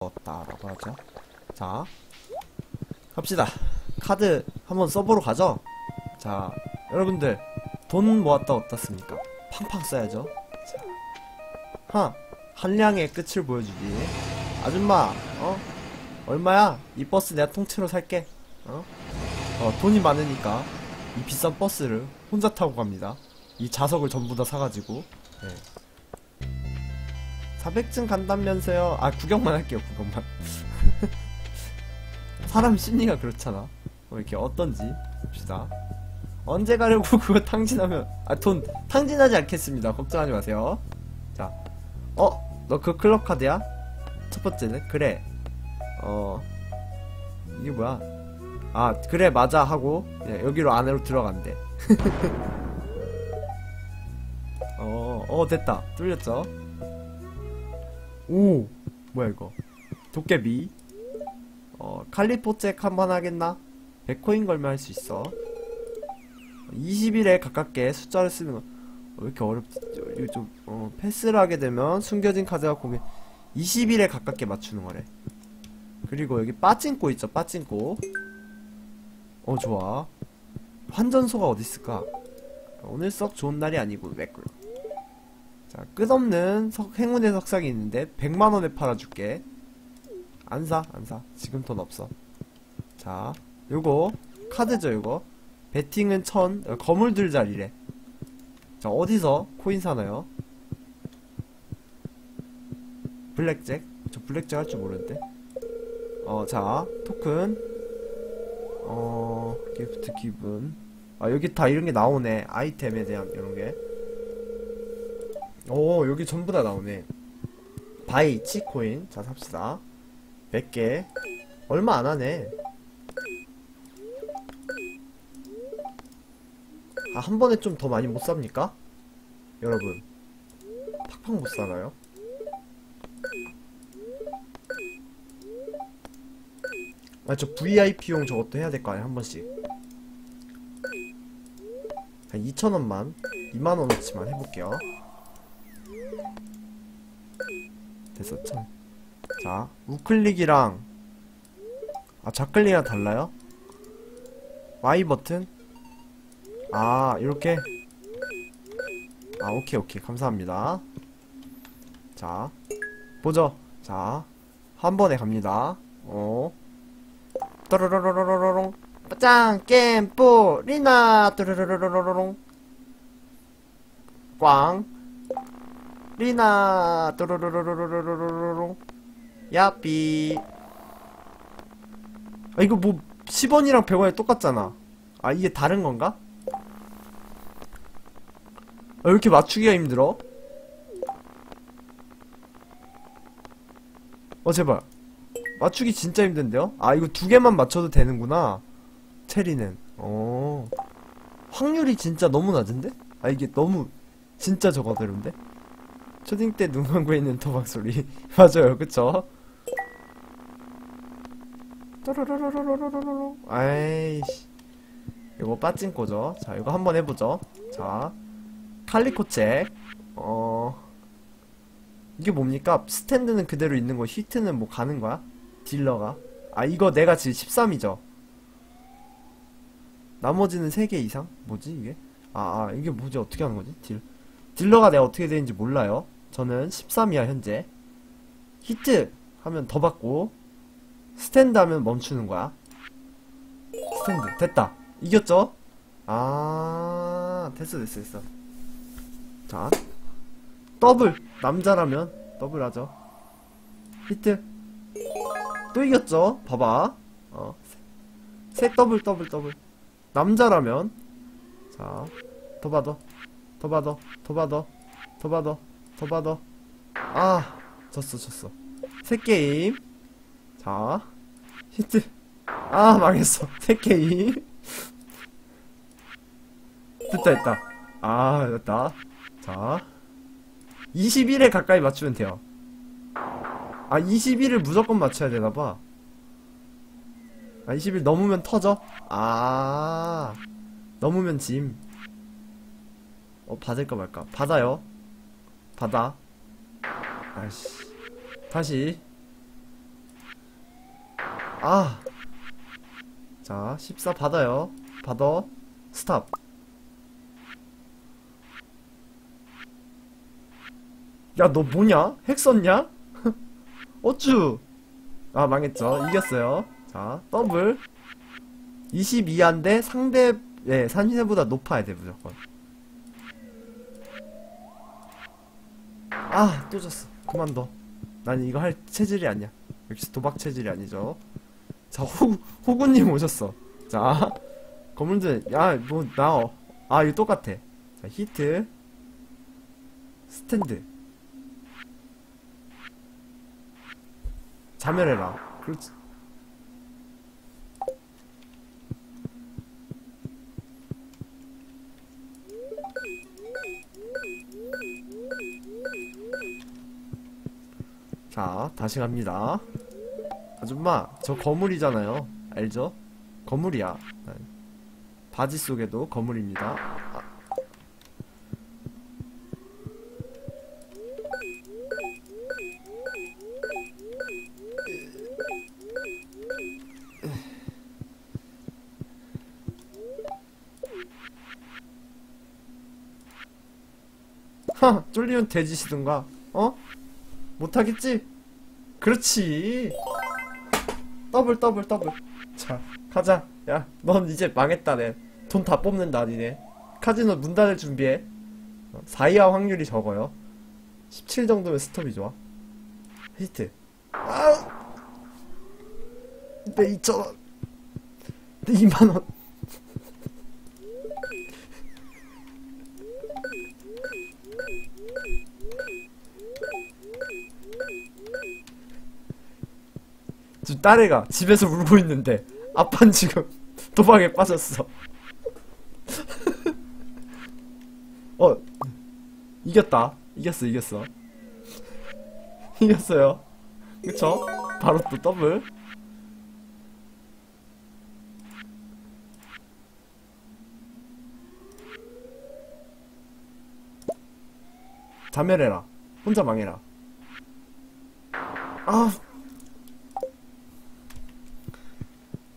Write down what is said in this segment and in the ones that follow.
없다라고 하죠. 자, 갑시다. 카드 한번 써보러 가죠. 자, 여러분들 돈 모았다 어떻습니까? 팡팡 써야죠. 자, 하 한량의 끝을 보여주기. 아줌마, 어? 얼마야? 이 버스 내가 통째로 살게. 어? 어, 돈이 많으니까 이 비싼 버스를 혼자 타고 갑니다. 이 좌석을 전부 다 사가지고. 네. 400층 간다면서요. 아, 구경만 할게요, 구경만. 사람 심리가 그렇잖아. 뭐 이렇게 어떤지 봅시다. 언제 가려고 그거 탕진하면, 아, 돈 탕진하지 않겠습니다. 걱정하지 마세요. 자, 어? 너 그 클럽 카드야? 첫 번째는? 그래. 어, 이게 뭐야? 아, 그래, 맞아. 하고, 예, 여기로 안으로 들어간대. 어, 어, 됐다. 뚫렸죠? 오! 뭐야 이거? 도깨비. 어 칼리포잭 한번 하겠나? 100코인 걸면 할 수 있어. 20일에 가깝게 숫자를 쓰는 거. 어, 왜 이렇게 어렵지? 좀 어, 패스를 하게 되면 숨겨진 카드가 공에 20일에 가깝게 맞추는 거래. 그리고 여기 빠찡꼬 있죠 빠찡꼬 어 좋아. 환전소가 어디 있을까? 오늘 썩 좋은 날이 아니고 왜 그래 자, 끝없는 석, 행운의 석상이 있는데 100만원에 팔아줄게 안 사, 안 사. 지금 돈 없어. 자, 요거 카드죠, 요거. 배팅은 천, 어, 거물들 자리래. 자, 어디서 코인 사나요? 블랙잭? 저 블랙잭 할 줄 모르는데. 어, 자, 토큰. 어, 기프트 기분. 아, 여기 다 이런 게 나오네. 아이템에 대한 이런 게. 오 여기 전부 다 나오네. 바이 치코인. 자 삽시다. 100개? 얼마 안 하네. 아 한 번에 좀 더 많이 못 삽니까? 여러분. 팍팍 못 사나요? 아 저 VIP용 저것도 해야 될 거 아니야 한 번씩. 한 2천원만 2만원어치만 해볼게요 참. 자 우클릭이랑 아 좌클릭이랑 달라요? Y 버튼? 아 이렇게? 아 오케이 오케이. 감사합니다. 자 보죠. 자 한 번에 갑니다. 어? 또로로로로로롱. 짱 겜뽀 리나! 또로로로로로롱. 꽝 리나 또로로로로로로로롱 야삐 아 이거 뭐 10원이랑 100원이 똑같잖아 아 이게 다른 건가? 아, 왜 이렇게 맞추기가 힘들어? 어 제발 맞추기 진짜 힘든데요? 아 이거 두 개만 맞춰도 되는구나 체리는 어 확률이 진짜 너무 낮은데? 아 이게 너무 진짜 저거대로인데? 초딩 때 눈 감고 있는 도박 소리. 맞아요, 그쵸? 또로로로로로로로. 아이씨. 이거 빠진 거죠? 자, 이거 한번 해보죠. 자, 칼리코책. 어, 이게 뭡니까? 스탠드는 그대로 있는 거, 히트는 뭐 가는 거야? 딜러가. 아, 이거 내가 지금 13이죠? 나머지는 3개 이상? 뭐지, 이게? 아, 아, 이게 뭐지? 어떻게 하는 거지? 딜. 딜러가 내가 어떻게 되는지 몰라요. 저는 13이야 현재. 히트 하면 더 받고 스탠드 하면 멈추는 거야. 스탠드. 됐다. 이겼죠? 아 됐어 됐어 됐어. 자 더블. 남자라면 더블 하죠. 히트. 또 이겼죠? 봐봐. 어. 세 더블 더블 더블. 남자라면 자 더 받아 더 받아 더 받아 더 받아 더 받아. 아 졌어 졌어. 새 게임. 자 히트. 아 망했어. 새 게임. 됐다 됐다. 아 됐다. 자 21에 가까이 맞추면 돼요. 아 21을 무조건 맞춰야 되나봐. 아21 넘으면 터져? 아 넘으면 짐 어, 받을까 말까? 받아요. 받아. 아이씨. 다시. 아. 자, 14 받아요. 받아. 스탑. 야, 너 뭐냐? 핵 썼냐? 어쭈. 아, 망했죠. 이겼어요. 자, 더블. 22한데 상대, 예, 산신세보다 높아야 돼, 무조건. 아, 또 졌어. 그만둬. 난 이거 할 체질이 아니야. 역시 도박 체질이 아니죠. 자, 호, 호구님 오셨어. 자, 건물들, 야, 뭐, 나, 아, 이거 똑같아. 자, 히트. 스탠드. 자멸해라. 그렇지. 자, 다시 갑니다. 아줌마, 저 거물이잖아요. 알죠? 거물이야. 바지 속에도 거물입니다. 아. 하, 쫄리면 돼지시든가. 어? 못하겠지? 그렇지. 더블 더블 더블. 자, 가자. 야, 넌 이제 망했다, 내. 돈다 뽑는다, 니네. 카지노 문 닫을 준비해. 4이하 확률이 적어요. 17 정도면 스톱이 좋아. 히트. 아우! 내 2,000원. 내 2만원. 지금 딸애가 집에서 울고 있는데 아빠는 지금 도박에 빠졌어. 어 이겼다. 이겼어 이겼어. 이겼어요. 그쵸? 바로 또 더블. 자멸해라. 혼자 망해라. 아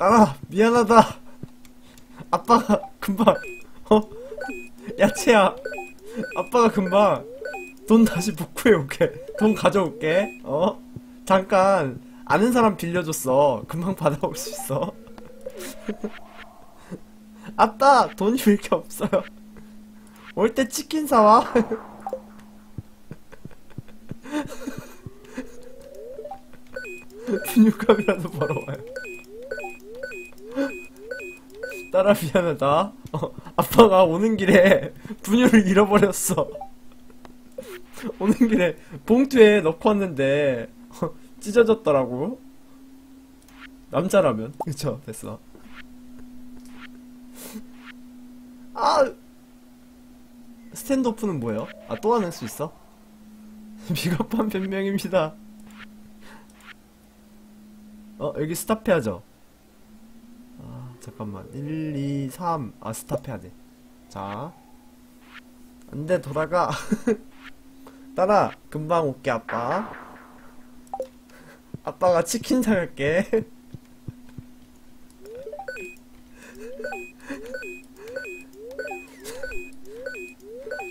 딸아 미안하다. 아빠가 금방 어? 야채야. 아빠가 금방 돈 다시 복구해 올게. 돈 가져올게 어? 잠깐 아는 사람 빌려줬어. 금방 받아올 수 있어. 아빠 돈이 왜 이렇게 없어요. 올 때 치킨 사와. 분유값이라도 벌어와요 딸아 미안하다. 어, 아빠가 오는 길에 분유를 잃어버렸어. 오는 길에 봉투에 넣고 왔는데 어, 찢어졌더라고. 남자라면 그쵸 됐어. 아 스탠드오프는 뭐예요? 아 또 하는 수 있어? 비겁한 변명입니다. 어 여기 스탑해야죠. 아, 잠깐만. 1, 2, 3. 아, 스탑 해야 돼. 자. 안 돼, 돌아가. 따라, 금방 올게, 아빠. 아빠가 치킨 사갈게.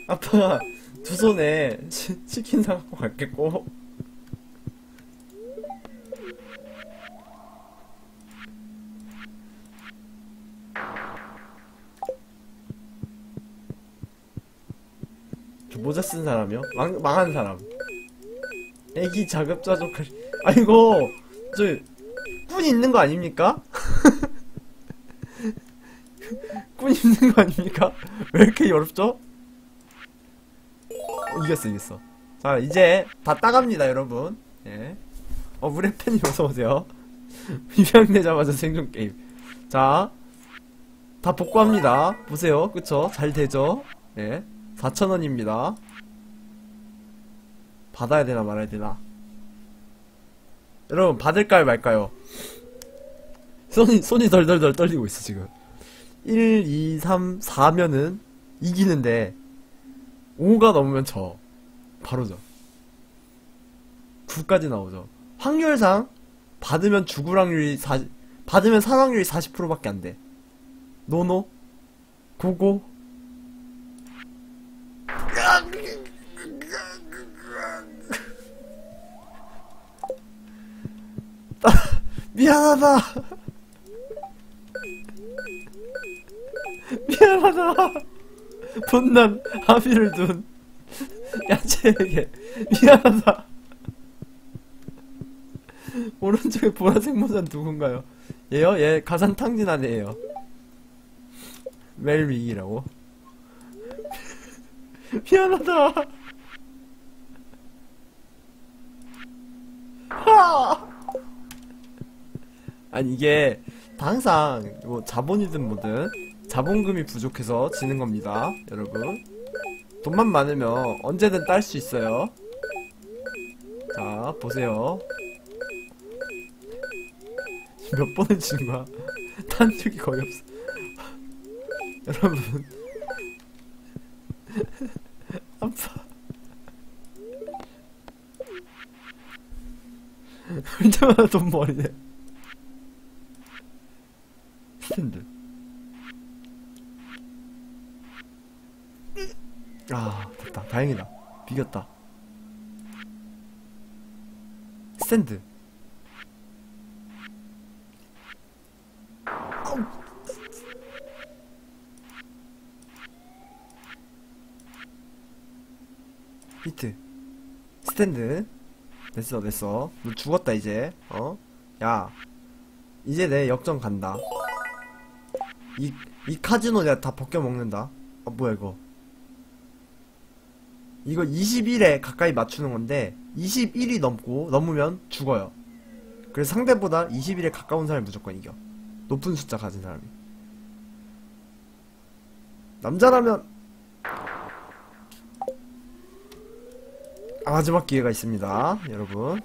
아빠가 두 손에 치, 치킨 사갖고 갈겠고. 모자 쓴 사람이요? 망, 망한 사람. 애기 자급자족, 아이고, 저, 꾼 있는 거 아닙니까? 꾼 있는 거 아닙니까? 왜 이렇게 어렵죠? 어, 이겼어, 이겼어. 자, 이제 다 따갑니다, 여러분. 예. 어, 우리 팬님 어서오세요. 입양되자마자 생존 게임. 자, 다 복구합니다. 보세요. 그쵸? 잘 되죠? 예. 4,000원입니다. 받아야 되나 말아야 되나? 여러분, 받을까요 말까요? 손이, 손이 덜덜덜 떨리고 있어, 지금. 1, 2, 3, 4면은 이기는데, 5가 넘으면 져. 바로 져. 9까지 나오죠. 확률상, 받으면 죽을 확률이 40, 받으면 살 확률이 40%밖에 안 돼. 노노? 고고? 미안하다. 미안하다. 분난 합의를 둔 야채에게 미안하다. 오른쪽에 보라색 모자는 누군가요? 얘요? 얘 가산 탕진한 애예요. 멜윙이라고. 미안하다. 하! 아니 이게 항상 뭐 자본이든 뭐든 자본금이 부족해서 지는 겁니다, 여러분. 돈만 많으면 언제든 딸 수 있어요. 자, 보세요. 몇 번을 지는 거야? 탄력이 거의 없어. 여러분. 아파. 올 때마다 돈 버리네. 스탠드. 아, 됐 다. 다행이다. 비겼다. 아우. 히트. 스탠드. 됐어, 됐어. 너 죽었다, 이제. 어? 야. 이제 내 역전 간다. 이, 이 카지노 내가 다 벗겨먹는다. 아, 뭐야, 이거. 이거 21에 가까이 맞추는 건데, 21이 넘고, 넘으면 죽어요. 그래서 상대보다 21에 가까운 사람이 무조건 이겨. 높은 숫자 가진 사람이. 남자라면, 아, 마지막 기회가 있습니다. 여러분.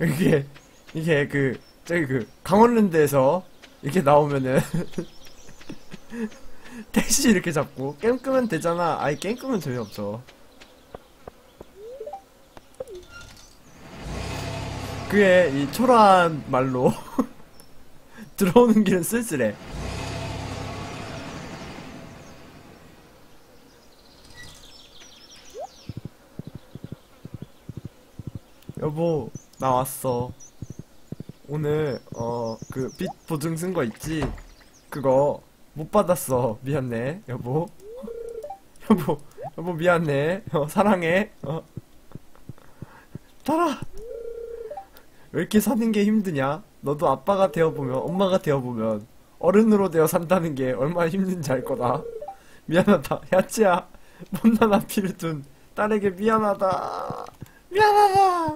이게 이게 그 저기 그 강원랜드에서 이렇게 나오면은 택시 이렇게 잡고 게임 끄면 되잖아. 아니 게임 끄면 재미없죠. 그의 이 초라한 말로 들어오는 길은 쓸쓸해. 여보, 나 왔어. 오늘 어 그 빚 보증 쓴 거 있지? 그거 못 받았어. 미안해, 여보. 여보, 여보 미안해. 어, 사랑해. 어. 달아. 왜 이렇게 사는 게 힘드냐? 너도 아빠가 되어보면, 엄마가 되어보면, 어른으로 되어 산다는 게 얼마나 힘든지 알 거다. 미안하다. 야채야. 못난 앞이를 둔 딸에게 미안하다. 미안하다.